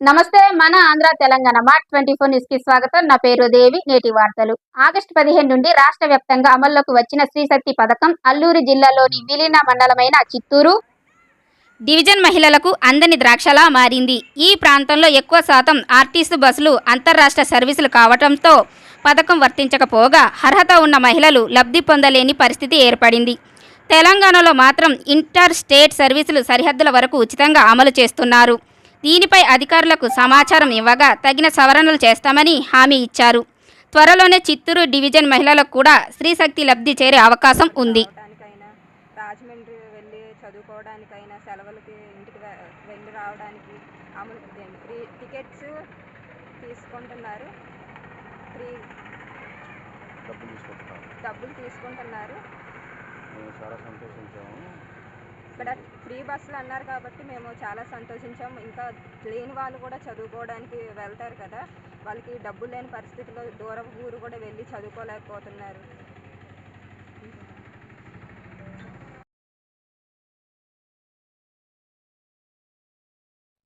నమస్తే మన Andhra Telangana mart twenty four న్యూస్కి స్వాగతం. నా పేరు దేవి నేటి వార్తలు. ఆగస్టు పదిహేను నుండి రాష్ట్ర వ్యాప్తంగా అమల్లోకి వచ్చిన శ్రీశక్తి పథకం అల్లూరు జిల్లాలోని విలీన మండలమైన చిత్తూరు. డివిజన్ మహిళలకు అందని ద్రాక్షలా మారింది. ఈ ప్రాంతంలో ఎక్కువ శాతం ఆర్టీసీ బస్సులు అంతర్రాష్ట్ర సర్వీసులు కావడంతో పథకం వర్తించకపోగా అర్హత ఉన్న మహిళలు లబ్ధి పొందలేని పరిస్థితి ఏర్పడింది. తెలంగాణలో మాత్రం ఇంటర్ స్టేట్ సర్వీసులు సరిహద్దుల వరకు ఉచితంగా అమలు చేస్తున్నారు. దీనిపై అధికారులకు సమాచారం ఇవ్వగా తగిన సవరణలు చేస్తామని హామీ ఇచ్చారు. త్వరలోనే చిత్తూరు డివిజన్ మహిళలకు కూడా స్త్రీశక్తి లబ్ధి చేరే అవకాశం ఉంది. రాజమండ్రి వెళ్ళి చదువుకోవడానికైనా సెలవులకి ఇంటికి వె- వెళ్ళి రావడానికి అమలు టికెట్స్ తీసుకుంటున్నారు. ఫ్రీ డబ్బులు తీసుకుంటున్నాం. డబ్బులు తీసుకుంటున్నారు. మేము చాలా సంతోషించాము. ఇక్కడ ఫ్రీ బస్సులు అన్నారు కాబట్టి మేము చాలా సంతోషించాము ఇంకా లేని వాళ్ళు కూడా చదువుకోవడానికి వెళ్తారు కదా. వాళ్ళకి డబ్బులు లేని పరిస్థితిలో దూరం ఊరు కూడా వెళ్ళి చదువుకోలేకపోతున్నారు.